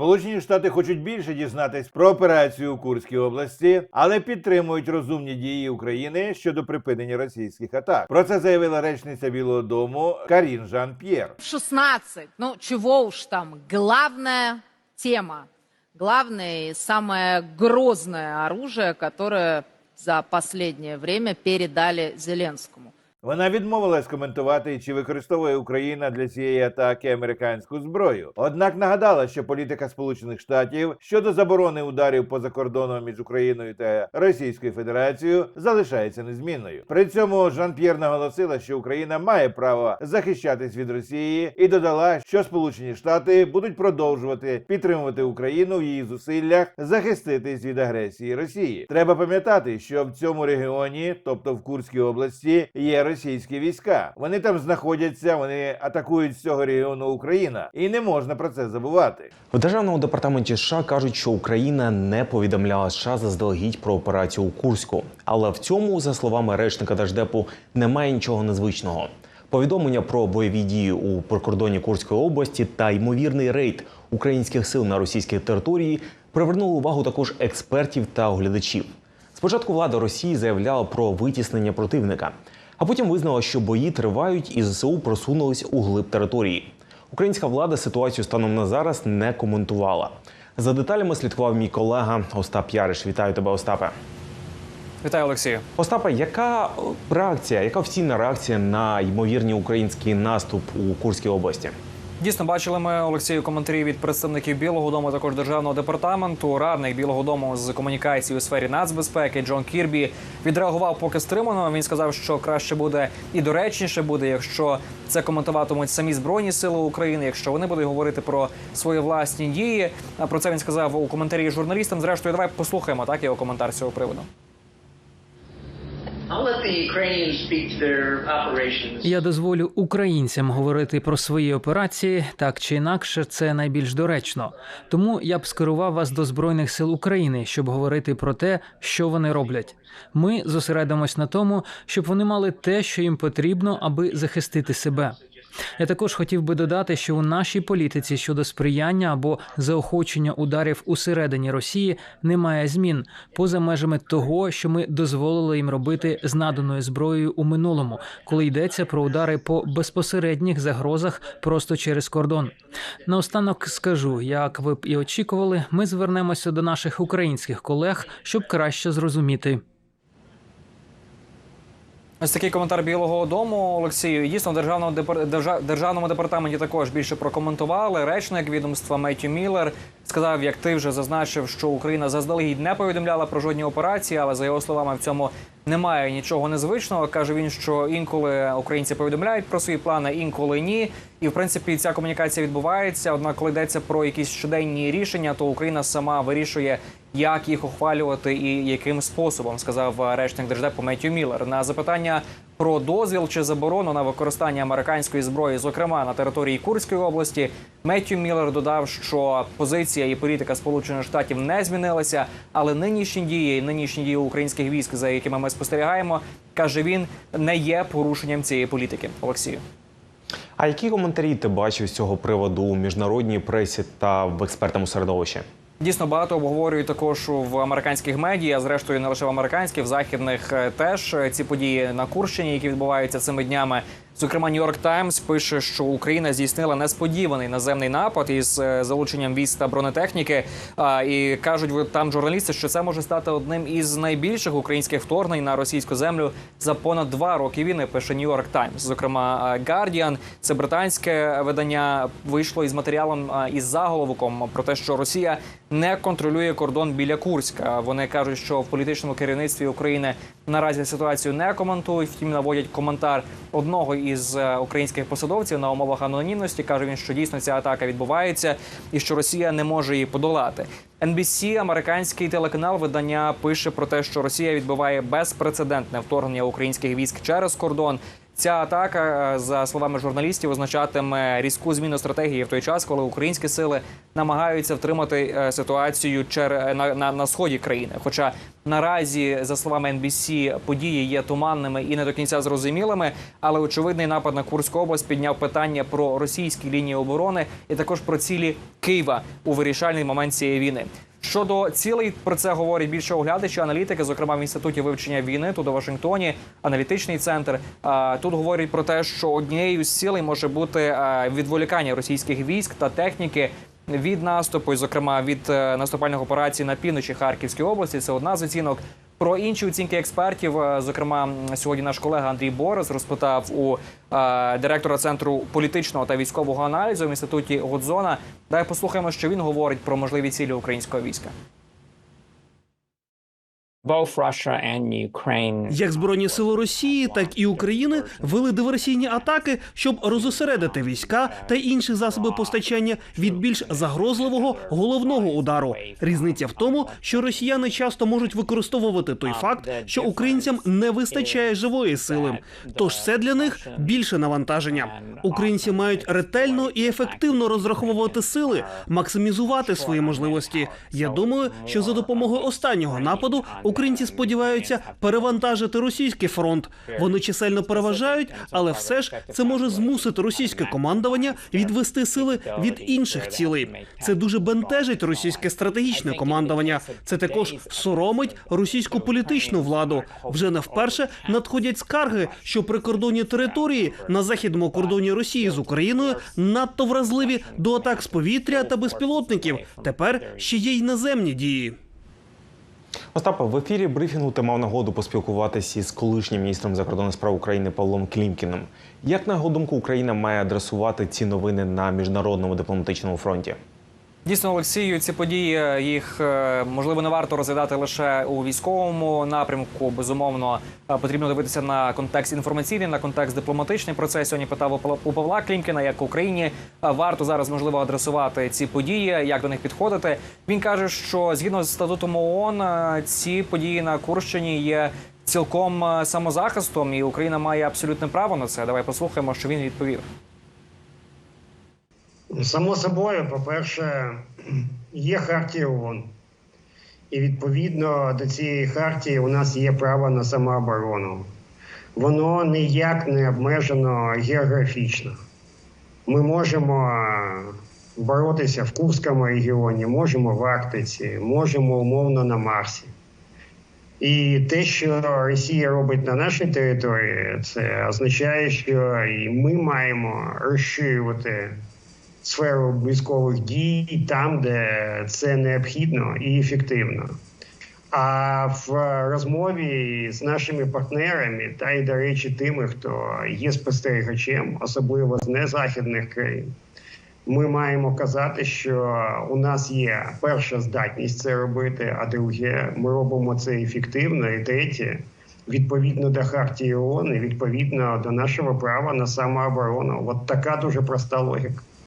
Сполучені Штати хочуть більше дізнатись про операцію у Курській області, але підтримують розумні дії України щодо припинення російських атак. Про це заявила речниця Білого Дому Карін Жан П'єр. в 16. Ну, чего уж там. Главная тема. Главное и самое грозное оружие, которое за последнее время передали Зеленскому. Вона відмовилась коментувати, чи використовує Україна для цієї атаки американську зброю. Однак нагадала, що політика Сполучених Штатів щодо заборони ударів поза кордоном між Україною та Російською Федерацією залишається незмінною. При цьому Жан П'єр наголосила, що Україна має право захищатись від Росії, і додала, що Сполучені Штати будуть продовжувати підтримувати Україну в її зусиллях захиститись від агресії Росії. Треба пам'ятати, що в цьому регіоні, тобто в Курській області, є російські війська. Вони там знаходяться, вони атакують цього регіону Україна, і не можна про це забувати. В державному департаменті США кажуть, що Україна не повідомляла США заздалегідь про операцію у Курську. Але в цьому, за словами речника Держдепу, немає нічого незвичного. Повідомлення про бойові дії у прикордонні Курської області та ймовірний рейд українських сил на російській території привернули увагу також експертів та оглядачів. Спочатку влада Росії заявляла про витіснення противника, а потім визнала, що бої тривають і ЗСУ просунулись у глиб території. Українська влада ситуацію станом на зараз не коментувала. За деталями слідкував мій колега Остап Яриш. Вітаю тебе, Остапе. Вітаю, Олексію. Остапе, яка реакція, яка офіційна реакція на ймовірний український наступ у Курській області? Дійсно, бачили ми Олексію коментарі від представників Білого Дому, також державного департаменту. Радник Білого Дому з комунікації у сфері нацбезпеки Джон Кірбі відреагував поки стримано. Він сказав, що краще буде і доречніше буде, якщо це коментуватимуть самі збройні сили України, якщо вони будуть говорити про свої власні дії. А Про це він сказав у коментарі журналістам. Зрештою, давай послухаємо так його коментар з цього приводу. Я дозволю українцям говорити про свої операції так чи інакше, це найбільш доречно. Тому я б скерував вас до збройних сил України, щоб говорити про те, що вони роблять. Ми зосередимось на тому, щоб вони мали те, що їм потрібно, аби захистити себе. Я також хотів би додати, що у нашій політиці щодо сприяння або заохочення ударів усередині Росії немає змін поза межами того, що ми дозволили їм робити з наданою зброєю у минулому, коли йдеться про удари по безпосередніх загрозах просто через кордон. Наостанок скажу, як ви б і очікували, ми звернемося до наших українських колег, щоб краще зрозуміти. Ось такий коментар Білого Дому Олексію. Дійсно, в державному державному департаменті також більше прокоментували. Речник відомства Меттю Міллер сказав, як ти вже зазначив, що Україна заздалегідь не повідомляла про жодні операції, але за його словами в цьому немає нічого незвичного. каже він, що інколи українці повідомляють про свої плани, інколи ні. І в принципі ця комунікація відбувається. Однак, коли йдеться про якісь щоденні рішення, то Україна сама вирішує, як їх ухвалювати і яким способом, сказав речник держдепу Меттю Міллер. На запитання про дозвіл чи заборону на використання американської зброї, зокрема на території Курської області, Меттю Міллер додав, що позиція і політика Сполучених Штатів не змінилася, але нинішні дії, нинішні дії українських військ, за якими ми спостерігаємо, каже він, не є порушенням цієї політики. Олексію. А які коментарі ти бачив з цього приводу у міжнародній пресі та в експертному середовищі? Дійсно багато обговорюють також в американських медіа, зрештою не лише в американських, в західних е, теж е, ці події на Курщині, які відбуваються цими днями. Зокрема, Нью-Йорк Таймс пише, що Україна здійснила несподіваний наземний напад із е, залученням військ та бронетехніки. І кажуть там журналісти, що це може стати одним із найбільших українських вторгнень на російську землю за понад два роки війни. Пише Нью-Йорк Таймс. Зокрема, Guardian, це британське видання, вийшло із матеріалом із заголовком про те, що Росія не контролює кордон біля Курська. Вони кажуть, що в політичному керівництві України наразі ситуацію не коментують. Втім, наводять коментар одного із е, українських посадовців на умовах анонімності. каже він, що дійсно ця атака відбувається і що Росія не може її подолати. NBC, американський телеканал видання пише про те, що Росія відбиває безпрецедентне вторгнення українських військ через кордон. Ця атака, е, за словами журналістів, означатиме різку зміну стратегії в той час, коли українські сили намагаються втримати е, ситуацію чер... на, на, на сході країни. Хоча наразі, за словами NBC, події є туманними і не до кінця зрозумілими. Але очевидний напад на Курську область підняв питання про російські лінії оборони і також про цілі Києва у вирішальний момент цієї війни. Щодо цілей про це говорять більше оглядачі, аналітики, зокрема в інституті вивчення війни тут у Вашингтоні, аналітичний центр. Тут говорять про те, що однією з цілей може бути відволікання російських військ та техніки. Від наступу, і, зокрема від е, наступальних операцій на півночі Харківської області, це одна з оцінок. Про інші оцінки експертів, е, зокрема, сьогодні наш колега Андрій Борис розпитав у е, директора центру політичного та військового аналізу в інституті Годзона. Дай послухаємо, що він говорить про можливі цілі українського війська. Як збройні сили Росії, так і України вели диверсійні атаки, щоб розосередити війська та інші засоби постачання від більш загрозливого головного удару. Різниця в тому, що росіяни часто можуть використовувати той факт, що українцям не вистачає живої сили. Тож це для них більше навантаження. Українці мають ретельно і ефективно розраховувати сили, максимізувати свої можливості. Я думаю, що за допомогою останнього нападу українці сподіваються перевантажити російський фронт. Вони чисельно переважають, але все ж це може змусити російське командування відвести сили від інших цілей. Це дуже бентежить російське стратегічне командування. Це також соромить російську політичну владу. Вже не вперше надходять скарги, що прикордонні території на західному кордоні Росії з Україною надто вразливі до атак з повітря та безпілотників. Тепер ще є й наземні дії. Остапа, в ефірі брифінгу ти мав нагоду поспілкуватися із колишнім міністром закордонних справ України Павлом Клімкіним. Як на його думку Україна має адресувати ці новини на міжнародному дипломатичному фронті? Дійсно, Олексію, ці події їх е, можливо не варто розглядати лише у військовому напрямку. Безумовно, е, потрібно дивитися на контекст інформаційний, на контекст дипломатичний. Про це сьогодні питав у Павла- Клімкіна, як Україні е, варто зараз можливо адресувати ці події, як до них підходити. Він каже, що згідно з статутом ООН, е, ці події на Курщині є цілком е, самозахистом, і Україна має абсолютне право на це. Давай послухаємо, що він відповів. Само собою, по-перше, є хартія ООН. І відповідно до цієї хартії у нас є право на самооборону. Воно ніяк не обмежено географічно. Ми можемо боротися в Курському регіоні, можемо в Арктиці, можемо умовно на Марсі. І те, що Росія робить на нашій території, це означає, що і ми маємо розширювати сферу військових дій там, де це необхідно і ефективно. А в розмові з нашими партнерами, та й, до речі, тими, хто є спостерігачем, особливо з незахідних країн, ми маємо казати, що у нас є перша здатність це робити, а друге, ми робимо це ефективно, і третє, відповідно до хартії ООН і відповідно до нашого права на самооборону. От така дуже проста логіка.